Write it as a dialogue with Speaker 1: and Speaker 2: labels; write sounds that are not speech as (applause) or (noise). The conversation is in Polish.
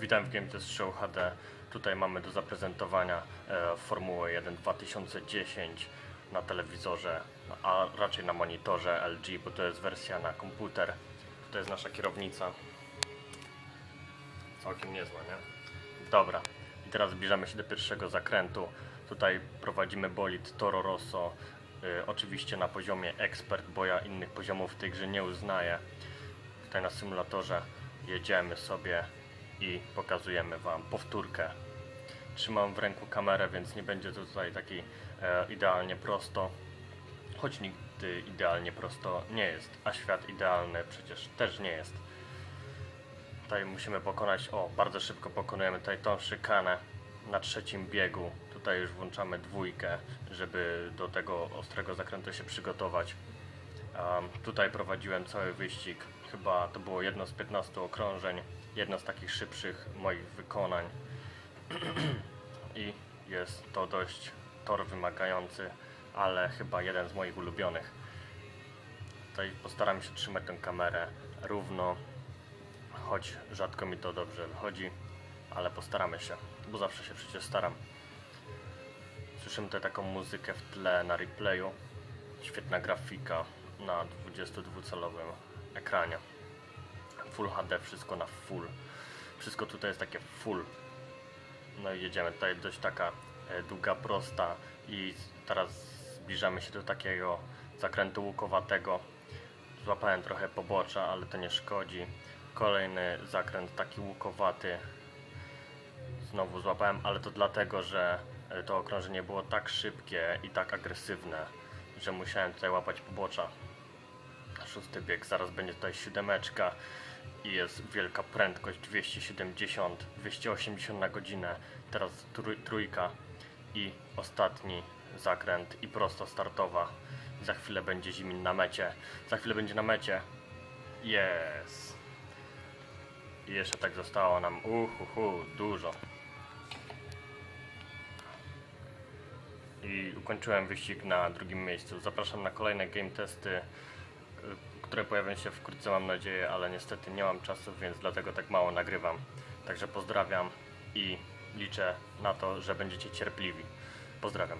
Speaker 1: Witam w Game Test Show HD. Tutaj mamy do zaprezentowania e, Formułę 1 2010 na telewizorze, a raczej na monitorze LG, bo to jest wersja na komputer. To jest nasza kierownica. Całkiem niezła, nie? Dobra. I teraz zbliżamy się do pierwszego zakrętu. Tutaj prowadzimy bolid Toro Rosso. Y, oczywiście na poziomie ekspert, bo ja innych poziomów w tej grze nie uznaję. Tutaj na symulatorze jedziemy sobie i pokazujemy Wam powtórkę. Trzymam w ręku kamerę, więc nie będzie to tutaj taki e, idealnie prosto. Choć nigdy idealnie prosto nie jest, a świat idealny przecież też nie jest. Tutaj musimy pokonać, o, bardzo szybko pokonujemy tutaj tą szykanę na trzecim biegu. Tutaj już włączamy dwójkę, żeby do tego ostrego zakrętu się przygotować. Um, tutaj prowadziłem cały wyścig. Chyba to było jedno z 15 okrążeń, jedno z takich szybszych moich wykonań. (clears throat) I jest to dość tor wymagający, ale chyba jeden z moich ulubionych. Tutaj postaram się trzymać tę kamerę równo, choć rzadko mi to dobrze wychodzi, ale postaramy się, bo zawsze się przecież staram. Słyszymy tutaj taką muzykę w tle na replayu. Świetna grafika na 22-calowym ekranie. Full HD, wszystko na full. Wszystko tutaj jest takie full. No i jedziemy. Tutaj dość taka e, długa, prosta i teraz zbliżamy się do takiego zakrętu łukowatego. Złapałem trochę pobocza, ale to nie szkodzi. Kolejny zakręt taki łukowaty. Znowu złapałem, ale to dlatego, że e, to okrążenie było tak szybkie i tak agresywne, że musiałem tutaj łapać pobocza. Szósty bieg, zaraz będzie tutaj siódemeczka i jest wielka prędkość 270, 280 na godzinę. Teraz trój, trójka i ostatni zakręt i prosto startowa. Za chwilę będzie Zimin na mecie. Za chwilę będzie na mecie. Jest. I jeszcze tak zostało nam uhuhu, dużo. I ukończyłem wyścig na drugim miejscu. Zapraszam na kolejne game testy, które pojawią się wkrótce, mam nadzieję, ale niestety nie mam czasu, więc dlatego tak mało nagrywam. Także pozdrawiam i liczę na to, że będziecie cierpliwi. Pozdrawiam.